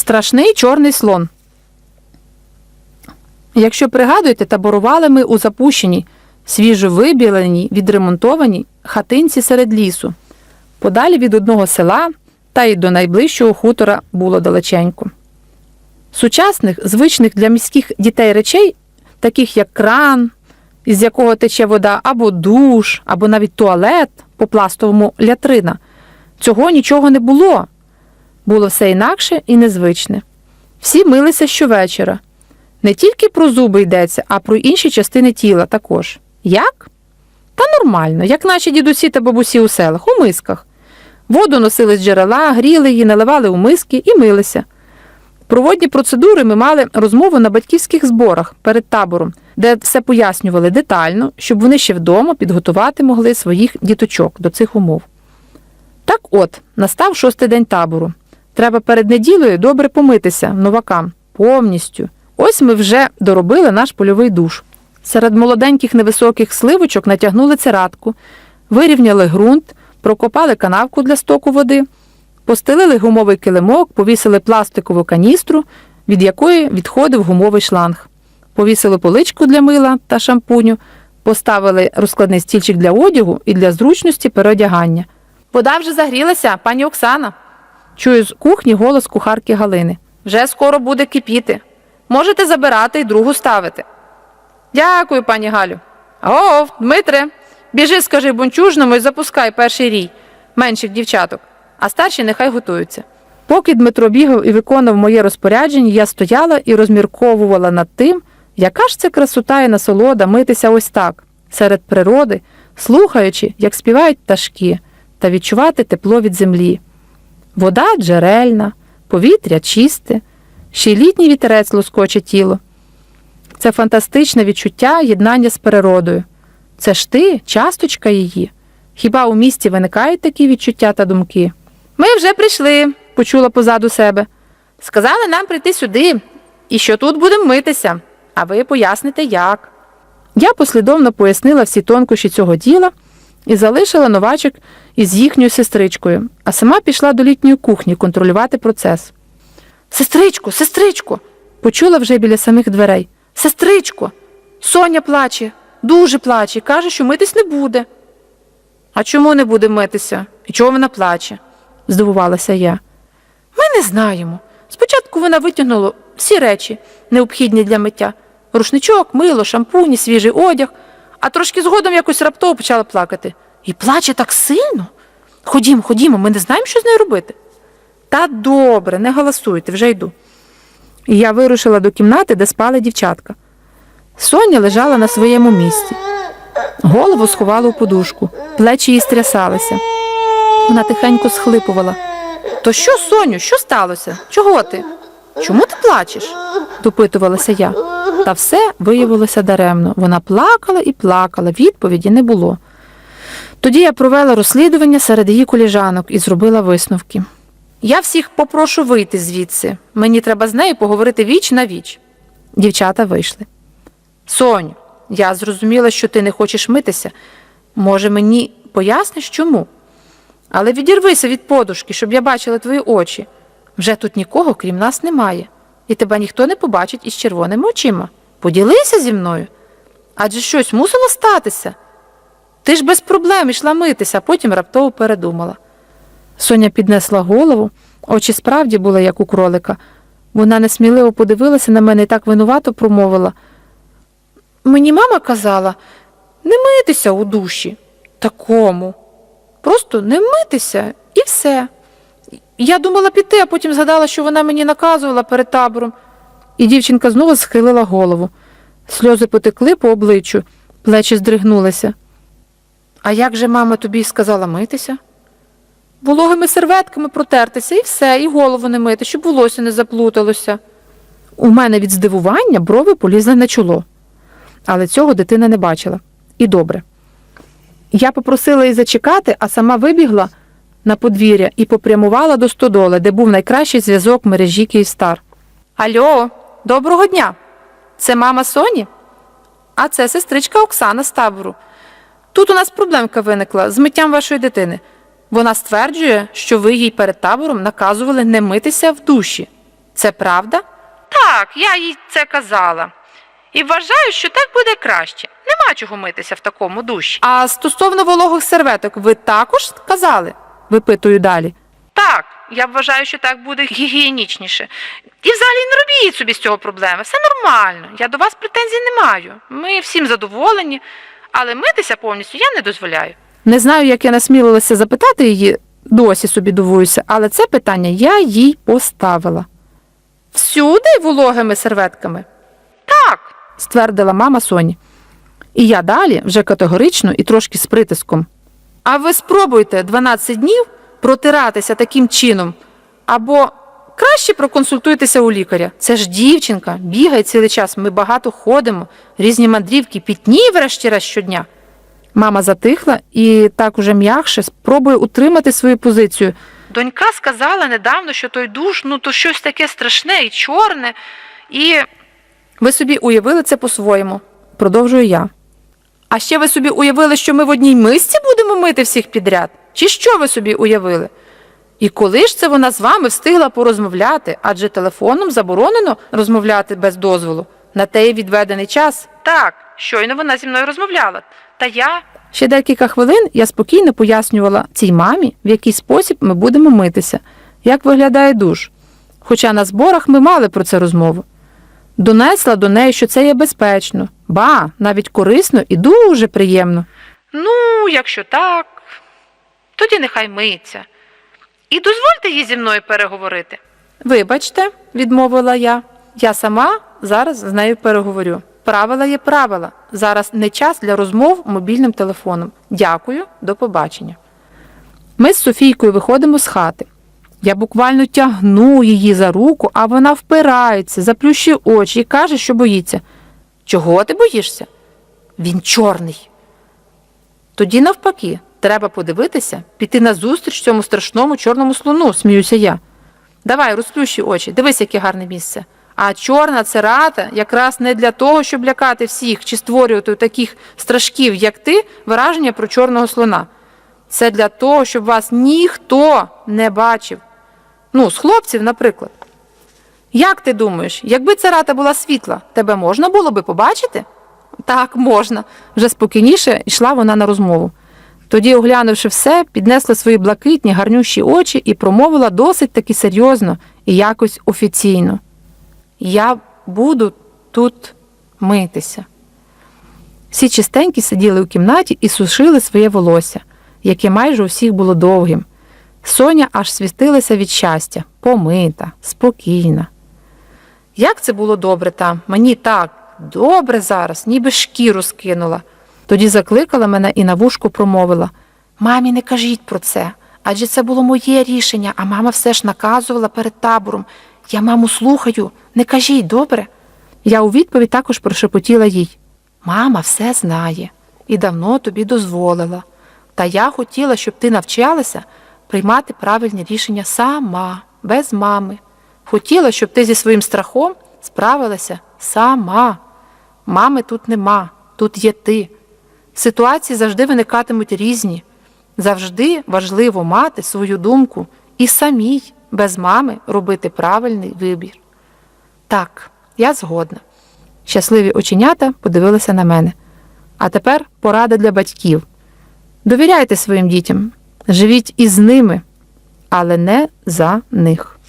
Страшний чорний слон. Якщо пригадуєте, таборували ми у запущеній, свіжо вибіленій, відремонтованій хатинці серед лісу, подалі від одного села та й до найближчого хутора було далеченько. Сучасних, звичних для міських дітей речей, таких як кран, із якого тече вода, або душ, або навіть туалет по пластовому лятрина, цього нічого не було. Було все інакше і незвичне. Всі милися щовечора. Не тільки про зуби йдеться, а про інші частини тіла також. Як? Та нормально, як наші дідусі та бабусі у селах, у мисках. Воду носили з джерела, гріли її, наливали у миски і милися. Проводні процедури ми мали розмову на батьківських зборах перед табором, де все пояснювали детально, щоб вони ще вдома підготувати могли своїх діточок до цих умов. Так от, настав шостий день табору. Треба перед неділею добре помитися новакам повністю. Ось ми вже доробили наш польовий душ. Серед молоденьких невисоких сливочок натягнули циратку, вирівняли ґрунт, прокопали канавку для стоку води, постелили гумовий килимок, повісили пластикову каністру, від якої відходив гумовий шланг. Повісили поличку для мила та шампуню, поставили розкладний стільчик для одягу і для зручності переодягання. Вода вже загрілася, пані Оксана. Чую з кухні голос кухарки Галини. Вже скоро буде кипіти. Можете забирати і другу ставити. Дякую, пані Галю. О, Дмитре, біжи, скажи бунчужному і запускай перший рій менших дівчаток, а старші нехай готуються. Поки Дмитро бігав і виконував моє розпорядження, я стояла і розмірковувала над тим, яка ж це красота і насолода митися ось так, серед природи, слухаючи, як співають пташки, та відчувати тепло від землі. Вода джерельна, повітря чисте, ще й літній вітерець лоскоче тіло. Це фантастичне відчуття єднання з природою. Це ж ти, часточка її. Хіба у місті виникають такі відчуття та думки? Ми вже прийшли, почула позаду себе. Сказали нам прийти сюди, і що тут будемо митися, а ви поясните як. Я послідовно пояснила всі тонкощі цього діла і залишила новачок із їхньою сестричкою, а сама пішла до літньої кухні контролювати процес. Сестричко, сестричко, почула вже біля самих дверей. Сестричко, Соня плаче, дуже плаче, каже, що митись не буде. А чому не буде митися? І чого вона плаче? здивувалася я. Ми не знаємо. Спочатку вона витягнула всі речі, необхідні для миття: рушничок, мило, шампуні, свіжий одяг, а трошки згодом якось раптово почала плакати. І плаче так сильно. Ходімо, ходімо, ми не знаємо, що з нею робити. Та добре, не голосуйте, вже йду. І я вирушила до кімнати, де спали дівчатка. Соня лежала на своєму місці. Голову сховала у подушку, плечі їй стрясалися. Вона тихенько схлипувала. То що, Соню, що сталося? Чого ти? Чому ти плачеш? допитувалася я. Та все виявилося даремно. Вона плакала і плакала, відповіді не було. Тоді я провела розслідування серед її коліжанок і зробила висновки. Я всіх попрошу вийти звідси. Мені треба з нею поговорити віч на віч. Дівчата вийшли. Соню, я зрозуміла, що ти не хочеш митися. Може, мені поясниш чому? Але відірвися від подушки, щоб я бачила твої очі. Вже тут нікого, крім нас, немає, і тебе ніхто не побачить із червоними очима. Поділися зі мною. Адже щось мусило статися. Ти ж без проблем ішла митися, а потім раптово передумала. Соня піднесла голову, очі справді були, як у кролика. Вона несміливо подивилася на мене і так винувато промовила. Мені мама казала не митися у душі. Такому. Просто не митися і все. Я думала піти, а потім згадала, що вона мені наказувала перед табором. І дівчинка знову схилила голову. Сльози потекли по обличчю, плечі здригнулися. А як же мама тобі сказала митися? Вологими серветками протертися і все, і голову не мити, щоб волосся не заплуталося. У мене від здивування брови полізли на чоло, але цього дитина не бачила. І добре. Я попросила її зачекати, а сама вибігла на подвір'я і попрямувала до стодоли, де був найкращий зв'язок мережі Київстар. Альо, доброго дня! Це мама Соні? А це сестричка Оксана з табору. Тут у нас проблемка виникла з миттям вашої дитини. Вона стверджує, що ви їй перед табором наказували не митися в душі. Це правда? Так, я їй це казала. І вважаю, що так буде краще. Нема чого митися в такому душі. А стосовно вологих серветок, ви також казали? Випитую далі. Так, я вважаю, що так буде гігієнічніше. І взагалі не робіть собі з цього проблеми. Все нормально. Я до вас претензій не маю. Ми всім задоволені, але митися повністю я не дозволяю. Не знаю, як я насмілилася запитати її, досі собі дивуюся, але це питання я їй поставила. Всюди вологими серветками? Так, ствердила мама Соні. І я далі вже категорично і трошки з притиском. А ви спробуйте 12 днів протиратися таким чином, або краще проконсультуйтеся у лікаря. Це ж дівчинка, бігає цілий час. Ми багато ходимо, різні мандрівки, пітні врешті-решт щодня. Мама затихла і так уже м'якше спробує утримати свою позицію. Донька сказала недавно, що той душ, ну то щось таке страшне і чорне, і. Ви собі уявили це по-своєму, продовжую я. А ще ви собі уявили, що ми в одній мисці будемо мити всіх підряд? Чи що ви собі уявили? І коли ж це вона з вами встигла порозмовляти, адже телефоном заборонено розмовляти без дозволу. На те й відведений час. Так, щойно вона зі мною розмовляла. Та я. Ще декілька хвилин я спокійно пояснювала цій мамі, в який спосіб ми будемо митися, як виглядає душ. Хоча на зборах ми мали про це розмову. Донесла до неї, що це є безпечно, ба, навіть корисно і дуже приємно. Ну, якщо так, тоді нехай миться. І дозвольте їй зі мною переговорити. Вибачте, відмовила я. Я сама зараз з нею переговорю. Правила є правила. Зараз не час для розмов мобільним телефоном. Дякую, до побачення. Ми з Софійкою виходимо з хати. Я буквально тягну її за руку, а вона впирається, заплющує очі і каже, що боїться. Чого ти боїшся? Він чорний. Тоді, навпаки, треба подивитися, піти назустріч цьому страшному чорному слону, сміюся я. Давай, розплющуй очі, дивись, яке гарне місце. А чорна церата якраз не для того, щоб лякати всіх чи створювати у таких страшків, як ти, враження про чорного слона. Це для того, щоб вас ніхто не бачив. Ну, з хлопців, наприклад. Як ти думаєш, якби царата була світла, тебе можна було би побачити? Так, можна. Вже спокійніше йшла вона на розмову. Тоді, оглянувши все, піднесла свої блакитні, гарнющі очі і промовила досить таки серйозно і якось офіційно. Я буду тут митися. Всі чистенькі сиділи у кімнаті і сушили своє волосся, яке майже у всіх було довгим. Соня аж свістилася від щастя, помита, спокійна. Як це було добре там, мені так добре зараз, ніби шкіру скинула. Тоді закликала мене і на вушку промовила Мамі, не кажіть про це, адже це було моє рішення, а мама все ж наказувала перед табором. Я маму слухаю, не кажіть, добре? Я у відповідь також прошепотіла їй Мама все знає і давно тобі дозволила. Та я хотіла, щоб ти навчалася приймати правильні рішення сама, без мами. Хотіла, щоб ти зі своїм страхом справилася сама. Мами тут нема, тут є ти. Ситуації завжди виникатимуть різні. Завжди важливо мати свою думку і самій без мами робити правильний вибір. Так, я згодна. Щасливі оченята подивилися на мене. А тепер порада для батьків. Довіряйте своїм дітям, живіть із ними, але не за них.